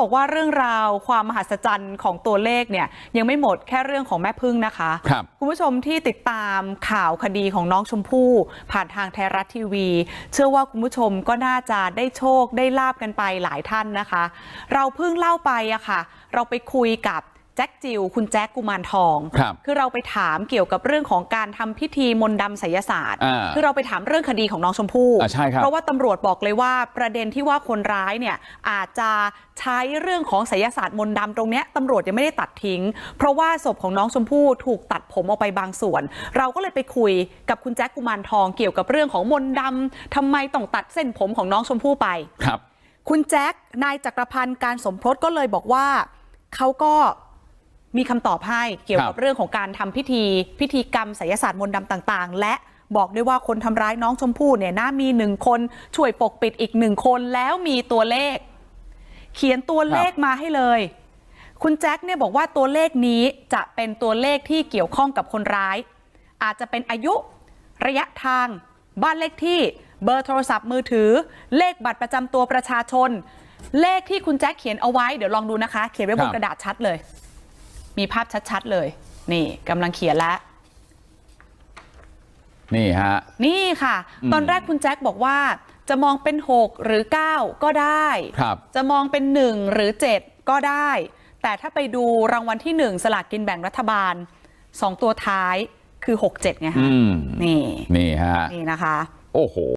บอกว่าเรื่องราวความมหัศจรรย์ของตัวเลขเนี่ยยังไม่หมดแค่เรื่องของแม่พึ่งนะคะครับคุณผู้ชมที่ติดตามข่าวคดีของน้องชมพู่ผ่านทางไทยรัฐทีวี เชื่อว่าคุณผู้ชมก็น่าจะได้โชคได้ลาบกันไปหลายท่านนะคะ เราเพิ่งเล่าไปอะค่ะ เราไปคุยกับ แจ็คจิวคุณแจ็คกุมารทองครับคือเราไปถามเกี่ยวกับเรื่องของการทำพิธีมนต์ดำไสยศาสตร์อ่าคือเราไปถามเรื่องคดีของน้องชมพู่อ่าใช่ครับเพราะว่าตำรวจบอกเลยว่าประเด็นที่ว่าคนร้ายเนี่ยอาจจะใช้เรื่องของไสยศาสตร์มนต์ดำตรงเนี้ยตำรวจยังไม่ได้ตัดทิ้ง เพราะว่าศพของน้องชมพู่ถูกตัดผมออกไปบางส่วน เราก็เลยไปคุยกับคุณแจ็คกุมารทองเกี่ยวกับเรื่องของมนต์ดำทำไมต้องตัดเส้นผมของน้องชมพู่ไปครับ คุณแจ็คนายจักรพันธ์การสมพศก็เลยบอกว่าเขาก็ มีคำตอบให้เกี่ยวกับครับเรื่องของการทำพิธีพิธีกรรมไสยศาสตร์มนต์ดำต่าง ๆ และบอกด้วยว่าคนทำร้ายน้องชมพู่เนี่ยนะมีหนึ่งคนช่วยปกปิดอีกหนึ่งคนแล้วมีตัวเลข เขียนตัวเลขมาให้เลย คุณแจ็คเนี่ยบอกว่าตัวเลขนี้จะเป็นตัวเลขที่เกี่ยวข้องกับคนร้าย อาจจะเป็นอายุ ระยะทาง บ้านเลขที่เบอร์โทรศัพท์มือถือ เลขบัตรประจำตัวประชาชน เลขที่คุณแจ็คเขียนเอาไว้เดี๋ยวลองดูนะคะ เขียนไว้บครันบกระดาษชัดเลย มีภาพชัดๆเลยนี่กำลังเขียนแล้วนี่ฮะนี่ค่ะอืมตอนแรกคุณแจ็คบอกว่า จะมองเป็น 6 หรือ 9 ก็ได้ครับจะมองเป็น 1 หรือ 7 ก็ได้ แต่ถ้าไปดูรางวัลที่ 1 สลากกินแบ่งรัฐบาล 2 ตัวท้ายคือ 6 7ไงอืคะมนี่นี่ฮะนี่นะคะ โอ้โห